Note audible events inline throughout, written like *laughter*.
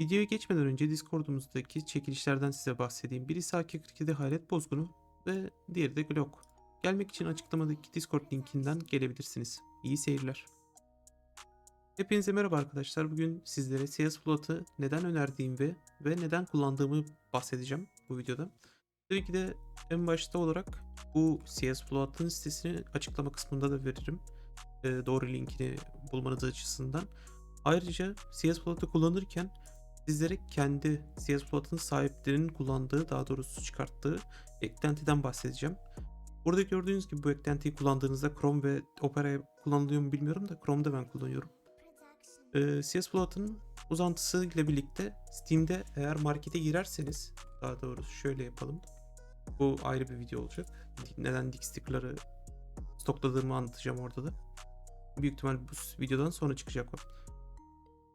Videoya geçmeden önce Discord'umuzdaki çekilişlerden size bahsedeyim. Birisi AK-47 Hayret Bozgunu ve diğeri de Glock. Gelmek için açıklamadaki Discord linkinden gelebilirsiniz. İyi seyirler. Hepinize merhaba arkadaşlar. Bugün sizlere CS Float'ı neden önerdiğim ve ve neden kullandığımı bahsedeceğim bu videoda. Tabii ki de en başta olarak bu CS Float'ın sitesini açıklama kısmında da veririm. Ee, doğru linkini bulmanız açısından. Ayrıca CS Float'ı kullanırken sizlere kendi CS Float'ın sahiplerinin kullandığı, daha doğrusu çıkarttığı eklentiden bahsedeceğim. Burada gördüğünüz gibi bu eklentiyi kullandığınızda Chrome ve Opera kullanılıyor mu bilmiyorum da Chrome'da ben kullanıyorum. Ee, CS Float'ın uzantısı ile birlikte Steam'de eğer markete girerseniz, daha doğrusu şöyle yapalım. Bu ayrı bir video olacak. Neden Dick Sticker'ları stokladığımı anlatacağım orada da. Büyük ihtimal bu videodan sonra çıkacak o.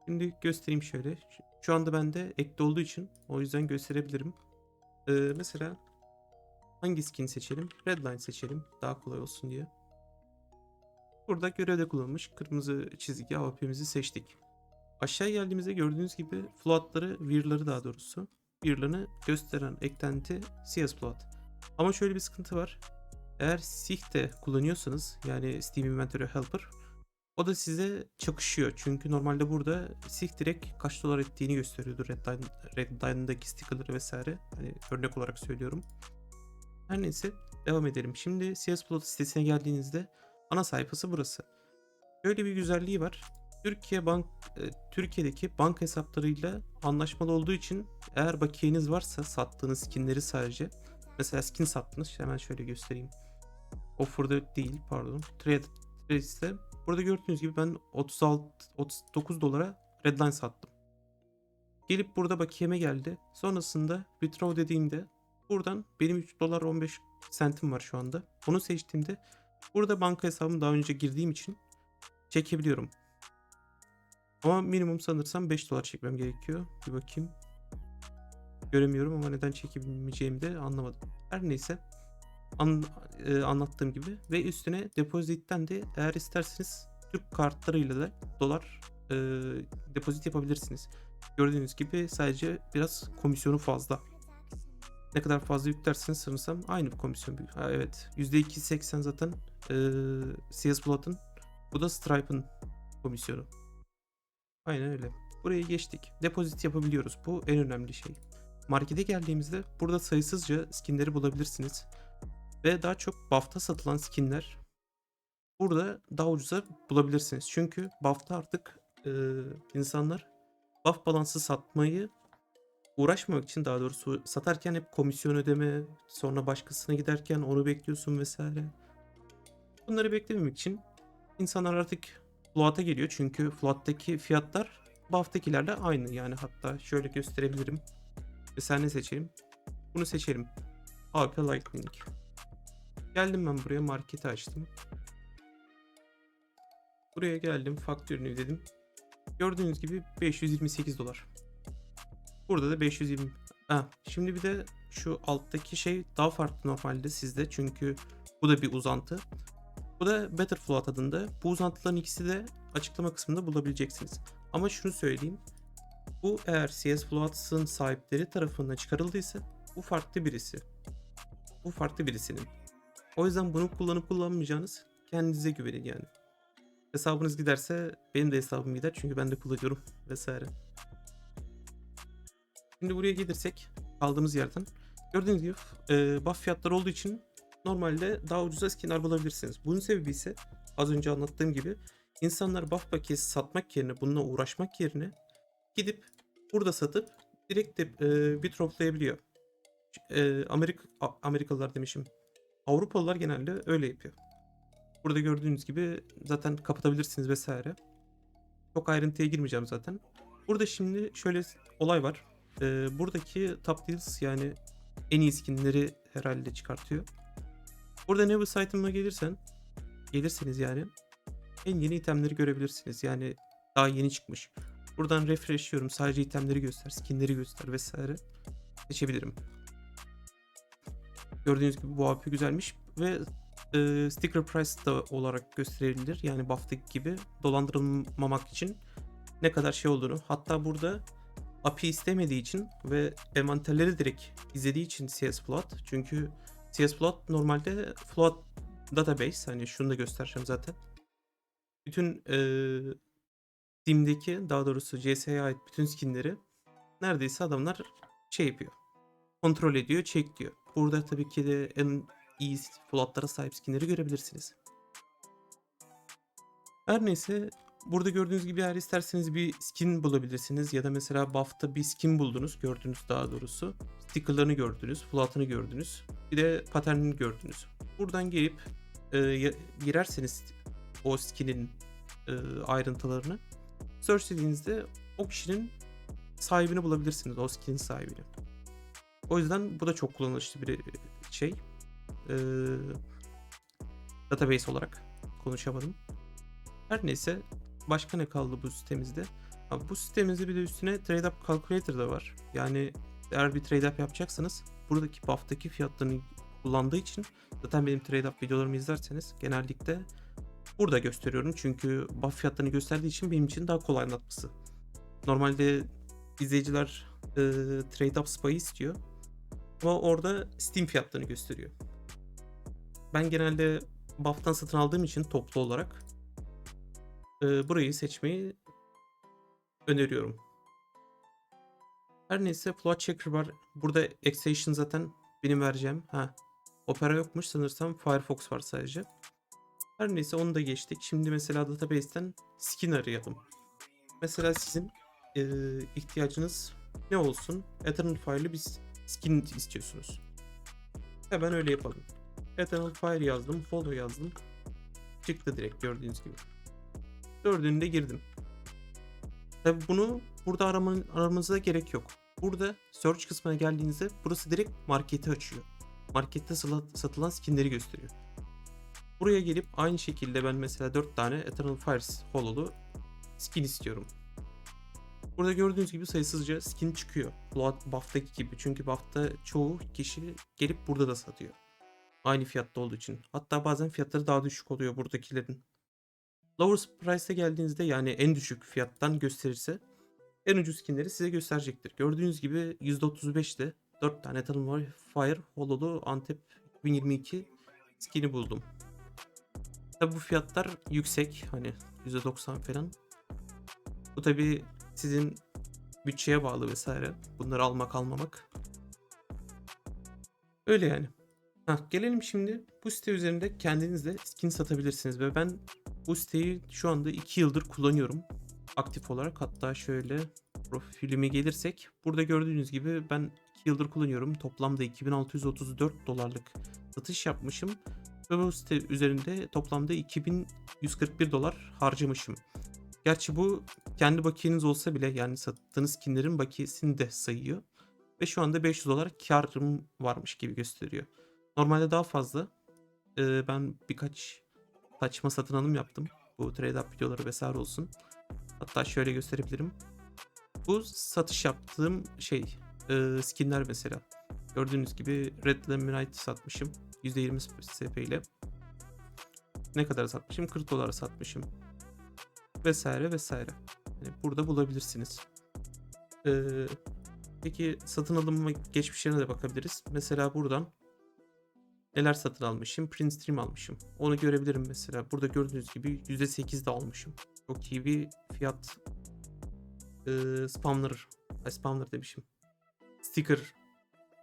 Şimdi göstereyim şöyle. Şu anda bende ekli olduğu için o yüzden gösterebilirim. Ee, mesela hangi skin seçelim? Redline seçelim. Daha kolay olsun diye. Burada görevde kullanılmış kırmızı çizgi AWP'mizi seçtik. Aşağı geldiğimizde gördüğünüz gibi floatları, virları daha doğrusu. Virlarını gösteren eklenti CS float. Ama şöyle bir sıkıntı var. Eğer SIG de kullanıyorsanız yani Steam Inventory Helper o da size çakışıyor. Çünkü normalde burada SIG direkt kaç dolar ettiğini gösteriyordu Redline, Redline'daki stickerları vesaire. Hani örnek olarak söylüyorum. Her neyse devam edelim. Şimdi CS Plot sitesine geldiğinizde ana sayfası burası. Böyle bir güzelliği var. Türkiye bank e, Türkiye'deki banka hesaplarıyla anlaşmalı olduğu için eğer bakiyeniz varsa sattığınız skinleri sadece mesela skin sattınız hemen şöyle göstereyim. Offer'da değil pardon. Trade Trade'de burada gördüğünüz gibi ben 36 39 dolara Redline sattım. Gelip burada bakiyeme geldi. Sonrasında withdraw dediğimde buradan benim 3 dolar 15 sentim var şu anda. Bunu seçtiğimde burada banka hesabım daha önce girdiğim için çekebiliyorum. Ama minimum sanırsam 5 dolar çekmem gerekiyor. Bir bakayım. Göremiyorum ama neden çekebilmeyeceğimi de anlamadım. Her neyse. An, e, anlattığım gibi ve üstüne depozitten de eğer isterseniz Türk kartlarıyla da dolar e, depozit yapabilirsiniz. Gördüğünüz gibi sadece biraz komisyonu fazla. Ne kadar fazla yüklerseniz sanırsam aynı bir komisyon büyük. Ha, evet %2.80 zaten e, CS Blood'ın bu da Stripe'ın komisyonu. Aynen öyle. Buraya geçtik. Depozit yapabiliyoruz. Bu en önemli şey. Markete geldiğimizde burada sayısızca skinleri bulabilirsiniz. Ve daha çok buff'ta satılan skinler burada daha ucuza bulabilirsiniz. Çünkü buff'ta artık e, insanlar buff balansı satmayı uğraşmamak için daha doğrusu satarken hep komisyon ödeme, sonra başkasına giderken onu bekliyorsun vesaire. Bunları beklememek için insanlar artık Float'a geliyor çünkü Float'taki fiyatlar buff'takilerle aynı yani hatta şöyle gösterebilirim. Mesela ne seçelim? Bunu seçelim. AP Lightning. Geldim ben buraya marketi açtım. Buraya geldim faktörünü dedim. Gördüğünüz gibi 528 dolar. Burada da 520. Ha, şimdi bir de şu alttaki şey daha farklı normalde sizde çünkü bu da bir uzantı. Bu da Better Float adında. Bu uzantıların ikisi de açıklama kısmında bulabileceksiniz. Ama şunu söyleyeyim. Bu eğer CS Float'ın sahipleri tarafından çıkarıldıysa bu farklı birisi. Bu farklı birisinin. O yüzden bunu kullanıp kullanmayacağınız kendinize güvenin yani. Hesabınız giderse benim de hesabım gider çünkü ben de kullanıyorum vesaire. Şimdi buraya gelirsek kaldığımız yerden gördüğünüz gibi e, buff fiyatları olduğu için normalde daha ucuza skinler bulabilirsiniz. Bunun sebebi ise az önce anlattığım gibi insanlar buff paketi satmak yerine bununla uğraşmak yerine gidip burada satıp direkt de e, bir toplayabiliyor. E, Amerika A- Amerikalılar demişim. Avrupalılar genelde öyle yapıyor. Burada gördüğünüz gibi zaten kapatabilirsiniz vesaire. Çok ayrıntıya girmeyeceğim zaten. Burada şimdi şöyle olay var. Ee, buradaki top deals yani en iyi skinleri herhalde çıkartıyor. Burada Never item'a gelirsen gelirseniz yani en yeni itemleri görebilirsiniz. Yani daha yeni çıkmış. Buradan refresh diyorum. Sadece itemleri göster, skinleri göster vesaire. Seçebilirim. Gördüğünüz gibi bu AP güzelmiş ve e, sticker price da olarak gösterilebilir. Yani buff'taki gibi dolandırılmamak için ne kadar şey olduğunu. Hatta burada API istemediği için ve envanterleri direkt izlediği için CS Float. Çünkü CS Float normalde Float database hani şunu da göstereceğim zaten. Bütün eee Steam'deki daha doğrusu CS'ye ait bütün skinleri neredeyse adamlar şey yapıyor. Kontrol ediyor, check diyor. Burada tabii ki de en iyi floatlara sahip skinleri görebilirsiniz. Her neyse burada gördüğünüz gibi eğer isterseniz bir skin bulabilirsiniz ya da mesela buff'ta bir skin buldunuz gördünüz daha doğrusu. Sticker'larını gördünüz, float'ını gördünüz. Bir de pattern'ini gördünüz. Buradan gelip e, girerseniz o skinin e, ayrıntılarını search dediğinizde o kişinin sahibini bulabilirsiniz. O skin sahibini. O yüzden bu da çok kullanışlı bir şey. Ee, database olarak konuşamadım. Her neyse başka ne kaldı bu sitemizde? Ha, bu sitemizde bir de üstüne trade up calculator da var. Yani eğer bir trade up yapacaksanız buradaki buff'taki fiyatlarını kullandığı için zaten benim trade up videolarımı izlerseniz genellikle burada gösteriyorum. Çünkü buff fiyatlarını gösterdiği için benim için daha kolay anlatması. Normalde izleyiciler e, trade up spy istiyor. Ama orada Steam fiyatlarını gösteriyor. Ben genelde buff'tan satın aldığım için toplu olarak e, burayı seçmeyi öneriyorum. Her neyse Float Checker var. Burada Extension zaten benim vereceğim. Ha, Opera yokmuş sanırsam Firefox var sadece. Her neyse onu da geçtik. Şimdi mesela database'ten skin arayalım. Mesela sizin e, ihtiyacınız ne olsun? Eternal Fire'lı bir skin istiyorsunuz. Hemen öyle yapalım. Eternal Fire yazdım, follow yazdım. Çıktı direkt gördüğünüz gibi. Dördünü girdim. Tabi bunu burada araman, aramanıza gerek yok. Burada search kısmına geldiğinizde burası direkt marketi açıyor. Markette satılan skinleri gösteriyor. Buraya gelip aynı şekilde ben mesela 4 tane Eternal Fires Hollow'lu skin istiyorum. Burada gördüğünüz gibi sayısızca skin çıkıyor. Buff'taki gibi. Çünkü Buff'ta çoğu kişi gelip burada da satıyor. Aynı fiyatta olduğu için. Hatta bazen fiyatları daha düşük oluyor buradakilerin. Lower Price'e geldiğinizde yani en düşük fiyattan gösterirse en ucuz skinleri size gösterecektir. Gördüğünüz gibi %35'te 4 tane Eternal Fire Hollow'lu Antep 2022 skin'i buldum. Tabi bu fiyatlar yüksek hani %90 falan. Bu tabi sizin bütçeye bağlı vesaire. Bunları almak almamak. Öyle yani. Hah, gelelim şimdi bu site üzerinde kendiniz de skin satabilirsiniz ve ben bu siteyi şu anda 2 yıldır kullanıyorum aktif olarak. Hatta şöyle profilime gelirsek burada gördüğünüz gibi ben 2 yıldır kullanıyorum. Toplamda 2634 dolarlık satış yapmışım ve bu site üzerinde toplamda 2141 dolar harcamışım. Gerçi bu kendi bakiyeniz olsa bile yani sattığınız skinlerin bakiyesini de sayıyor. Ve şu anda 500 dolar karım varmış gibi gösteriyor. Normalde daha fazla. Ee, ben birkaç saçma satın alım yaptım. Bu trade up videoları vesaire olsun. Hatta şöyle gösterebilirim. Bu satış yaptığım şey e, skinler mesela. Gördüğünüz gibi Red Lemonade satmışım. %20 SP ile. Ne kadar satmışım? 40 dolara satmışım. Vesaire vesaire. Yani burada bulabilirsiniz. Ee, peki satın alım geçmişlerine de bakabiliriz. Mesela buradan neler satın almışım? Print Stream almışım. Onu görebilirim mesela. Burada gördüğünüz gibi %8 de almışım. Çok iyi bir fiyat. Ee, spawner. Ay, demişim. Sticker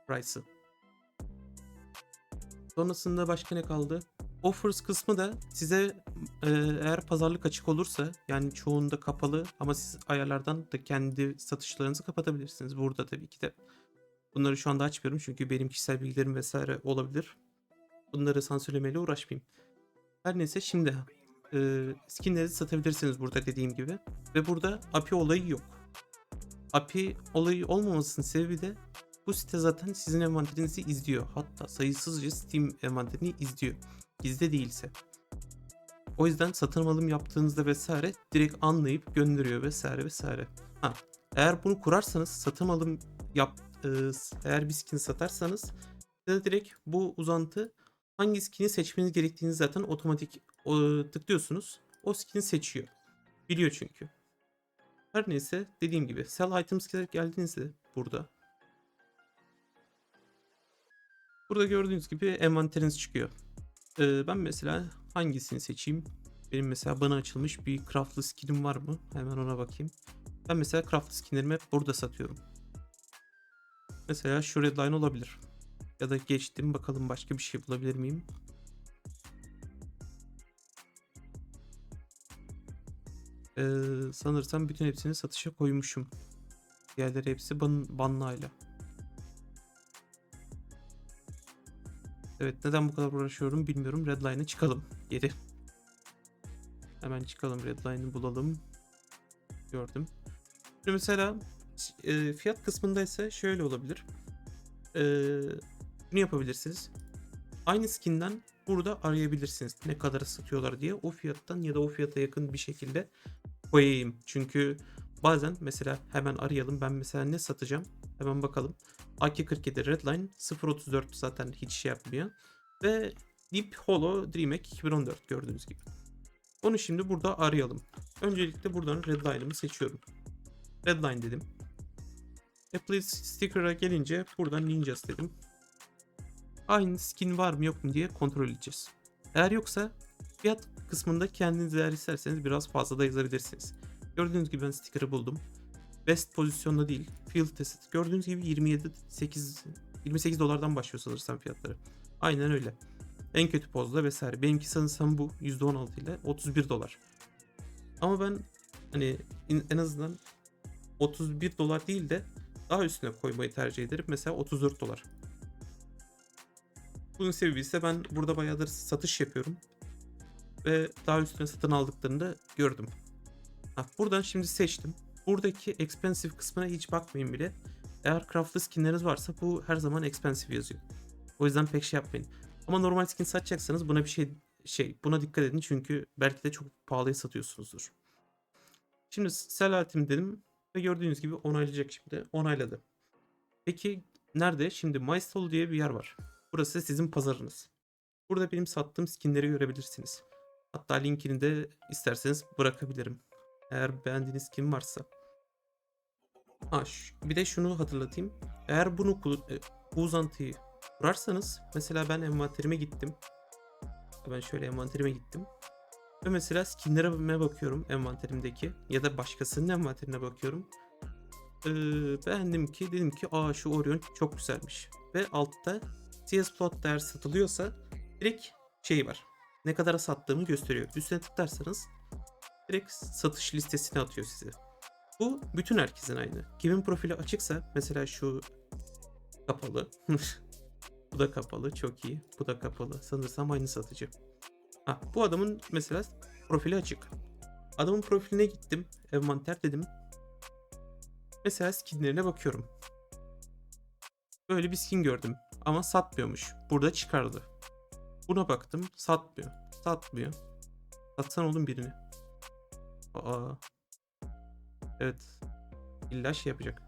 price'ı. Sonrasında başka ne kaldı? Offers kısmı da size e, eğer pazarlık açık olursa yani çoğunda kapalı ama siz ayarlardan da kendi satışlarınızı kapatabilirsiniz. Burada tabii ki de. Bunları şu anda açmıyorum çünkü benim kişisel bilgilerim vesaire olabilir. Bunları sansürlemeyle uğraşmayayım. Her neyse şimdi e, skinleri satabilirsiniz burada dediğim gibi. Ve burada API olayı yok. API olayı olmamasının sebebi de bu site zaten sizin envanterinizi izliyor. Hatta sayısızca Steam envanterini izliyor. Gizli değilse. O yüzden satın alım yaptığınızda vesaire direkt anlayıp gönderiyor vesaire vesaire. Ha, eğer bunu kurarsanız satın alım yap e, eğer bir skin satarsanız size direkt bu uzantı hangi skin'i seçmeniz gerektiğini zaten otomatik o, tıklıyorsunuz. O skin'i seçiyor. Biliyor çünkü. Her neyse dediğim gibi sell items geldiğinizde burada Burada gördüğünüz gibi envanteriniz çıkıyor. Ee, ben mesela hangisini seçeyim? Benim mesela bana açılmış bir craftlı skinim var mı? Hemen ona bakayım. Ben mesela craftlı skinlerimi hep burada satıyorum. Mesela şu redline olabilir. Ya da geçtim bakalım başka bir şey bulabilir miyim? Ee, sanırsam bütün hepsini satışa koymuşum. Diğerleri hepsi ban banlayla. Evet neden bu kadar uğraşıyorum bilmiyorum. Redline'e çıkalım geri. Hemen çıkalım Redline'ı bulalım. Gördüm. Şimdi mesela e, fiyat kısmında ise şöyle olabilir. E, bunu yapabilirsiniz. Aynı skinden burada arayabilirsiniz. Ne kadar satıyorlar diye. O fiyattan ya da o fiyata yakın bir şekilde koyayım. Çünkü bazen mesela hemen arayalım. Ben mesela ne satacağım? Hemen bakalım. AK-47 Redline 0.34 zaten hiç şey yapmıyor. Ve Deep Hollow DreamHack 2014 gördüğünüz gibi. Onu şimdi burada arayalım. Öncelikle buradan Redline'ımı seçiyorum. Redline dedim. Apple sticker'a gelince buradan Ninjas dedim. Aynı skin var mı yok mu diye kontrol edeceğiz. Eğer yoksa fiyat kısmında kendiniz eğer isterseniz biraz fazla da yazabilirsiniz. Gördüğünüz gibi ben sticker'ı buldum. Best pozisyonda değil. Field test. Gördüğünüz gibi 27 8 28 dolardan başlıyor sanırsam fiyatları. Aynen öyle. En kötü pozda vesaire. Benimki sanırsam bu %16 ile 31 dolar. Ama ben hani en azından 31 dolar değil de daha üstüne koymayı tercih ederim. Mesela 34 dolar. Bunun sebebi ise ben burada bayağıdır satış yapıyorum. Ve daha üstüne satın aldıklarını da gördüm. Ha, buradan şimdi seçtim. Buradaki expensive kısmına hiç bakmayın bile. Eğer craftlı skinleriniz varsa bu her zaman expensive yazıyor. O yüzden pek şey yapmayın. Ama normal skin satacaksanız buna bir şey şey buna dikkat edin çünkü belki de çok pahalıya satıyorsunuzdur. Şimdi item dedim ve gördüğünüz gibi onaylayacak şimdi. Onayladı. Peki nerede? Şimdi MyStall diye bir yer var. Burası sizin pazarınız. Burada benim sattığım skinleri görebilirsiniz. Hatta linkini de isterseniz bırakabilirim. Eğer beğendiğiniz skin varsa. Ha, bir de şunu hatırlatayım. Eğer bunu e, bu uzantıyı kurarsanız mesela ben envanterime gittim. Ben şöyle envanterime gittim. Ve mesela skinlerime bakıyorum envanterimdeki ya da başkasının envanterine bakıyorum. Ee, beğendim ki dedim ki aa şu Orion çok güzelmiş. Ve altta CS plot değer satılıyorsa direkt şey var. Ne kadara sattığımı gösteriyor. Üstüne tıklarsanız direkt satış listesine atıyor size. Bu bütün herkesin aynı. Kimin profili açıksa mesela şu kapalı. *laughs* bu da kapalı. Çok iyi. Bu da kapalı. Sanırsam aynı satıcı. Ha, bu adamın mesela profili açık. Adamın profiline gittim. Envanter dedim. Mesela skinlerine bakıyorum. Böyle bir skin gördüm. Ama satmıyormuş. Burada çıkardı. Buna baktım. Satmıyor. Satmıyor. Satsan oğlum birini. Aa. Evet. İlla şey yapacak.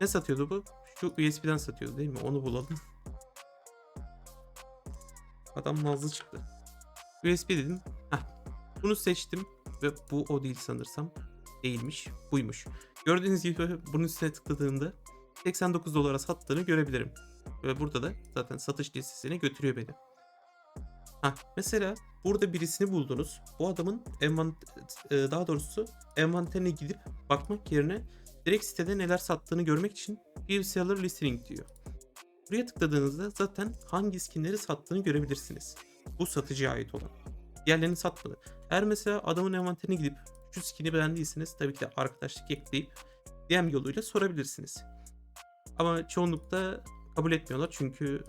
Ne satıyordu bu? Şu USB'den satıyordu değil mi? Onu bulalım. Adam nazlı çıktı. USB dedim. Heh. Bunu seçtim ve bu o değil sanırsam. Değilmiş. Buymuş. Gördüğünüz gibi bunun üstüne tıkladığımda 89 dolara sattığını görebilirim. Ve burada da zaten satış listesine götürüyor beni. Ha, mesela burada birisini buldunuz. Bu adamın envant e, daha doğrusu envanterine gidip bakmak yerine direkt sitede neler sattığını görmek için bir seller listening diyor. Buraya tıkladığınızda zaten hangi skinleri sattığını görebilirsiniz. Bu satıcıya ait olan. Diğerlerini satmadı. Eğer mesela adamın envanterine gidip şu skin'i beğendiyseniz tabii ki de arkadaşlık ekleyip DM yoluyla sorabilirsiniz. Ama çoğunlukla kabul etmiyorlar çünkü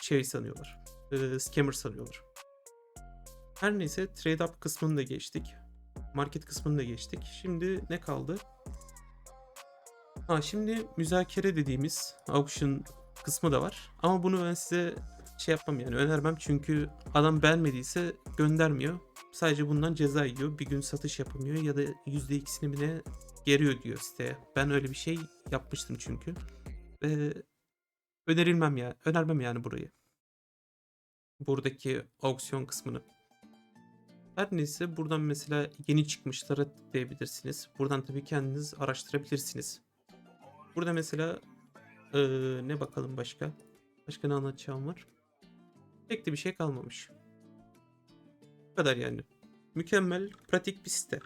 şey sanıyorlar. E, scammer sanıyorlar. Her neyse trade up kısmını da geçtik. Market kısmını da geçtik. Şimdi ne kaldı? Ha şimdi müzakere dediğimiz auction kısmı da var. Ama bunu ben size şey yapmam yani önermem çünkü adam beğenmediyse göndermiyor. Sadece bundan ceza yiyor. Bir gün satış yapamıyor ya da %2'sini bile geriyor diyor siteye. Ben öyle bir şey yapmıştım çünkü. Ve önerilmem ya. Önermem yani burayı. Buradaki auksiyon kısmını. Her neyse buradan mesela yeni çıkmışlara tıklayabilirsiniz. Buradan tabii kendiniz araştırabilirsiniz. Burada mesela eee, ne bakalım başka? Başka ne anlatacağım var? Pek de bir şey kalmamış. Bu kadar yani. Mükemmel, pratik bir site.